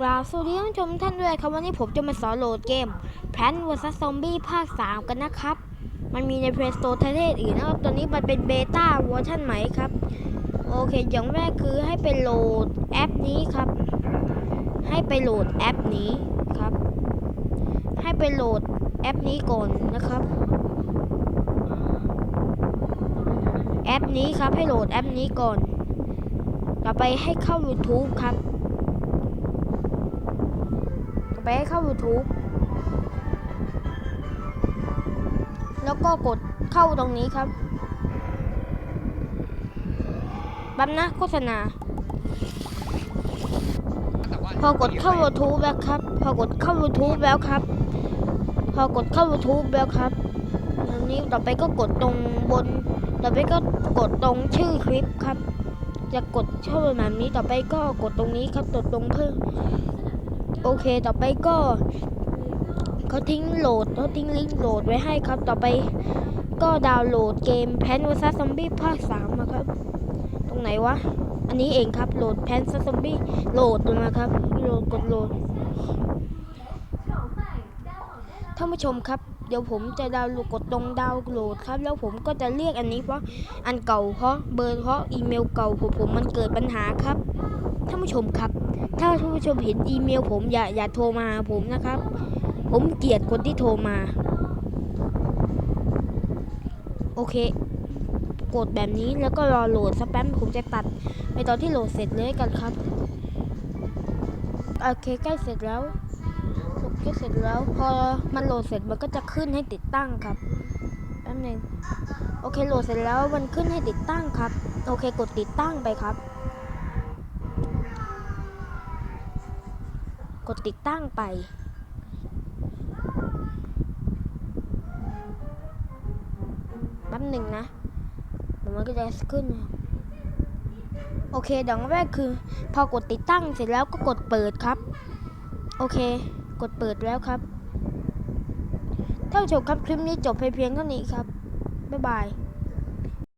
กราบสวัสดีท่านผู้ชมท่านด้วยครับวันนี้ผมจะมาสอนโหลดเกม Plant vs Zombie ภาค 3 กันนะครับ มันมีใน Play Store ประเทศอื่นนะครับตัวนี้มันเป็นเบต้าเวอร์ชันใหม่ครับ โอเค อย่างแรกคือให้ไปโหลดแอปนี้ครับ ให้ไปโหลดแอปนี้ครับ ให้ไปโหลดแอปนี้ก่อนนะครับ แอปนี้ครับให้โหลดแอปนี้ก่อน ต่อไปให้เข้า YouTube ครับ ไปให้เข้า YouTube แล้วก็กดเข้าตรงนี้ครับแป๊บนะโฆษณา พอกดเข้า YouTube แล้วครับ พอกดเข้า YouTube แล้วครับ พอกดเข้า YouTube แล้วครับอันนี้ต่อไปก็กดตรงบน ต่อไปก็กดตรงชื่อคลิปครับ จะกดช่องแบบนี้ต่อไปก็กดตรงนี้ครับกดตรงเพิ่ม โอเคต่อไปก็เขาทิ้งโหลดเขาทิ้งลิงก์โหลดไว้ให้ครับ ต่อไปก็ดาวน์โหลดเกม Plant vs Zombie ภาค3มาครับ ตรงไหนวะ อันนี้เองครับโหลด Plant vs Zombie โหลดมาครับโหลดกดโหลดท่านผู้ชมครับเดี๋ยวผมจะดาวน์โหลดกดตรงดาวน์โหลดครับ แล้วผมก็จะเรียกอันนี้เพราะอันเก่าเพราะเบอร์เพราะอีเมลเก่าผมผมมันเกิดปัญหาครับท่านผู้ชมครับ ถ้าท่านผู้ชมเห็นอีเมล ผมอย่าอย่าโทรมาหาผมนะครับ ผมเกลียดคนที่โทรมา โอเค กดแบบนี้แล้วก็รอโหลดสแปมผมจะตัดในตอนที่โหลดเสร็จเลยกันครับ โอเคใกล้เสร็จแล้วใกล้เสร็จแล้ว พอมันโหลดเสร็จมันก็จะขึ้นให้ติดตั้งครับแป๊บนึงโอเคโหลดเสร็จแล้วมันขึ้นให้ติดตั้งครับ โอเคกดติดตั้งไปครับ กดติดตั้งไป แป๊บหนึ่งนะเดี๋ยวมันก็จะขึ้น โอเคดังแรกคือ พอกดติดตั้งเสร็จแล้วก็กดเปิดครับ โอเค กดเปิดแล้วครับ เท่านผู้ชมครับคลิปนี้จบไปเพียงเท่านี้ครับ บ๊ายบาย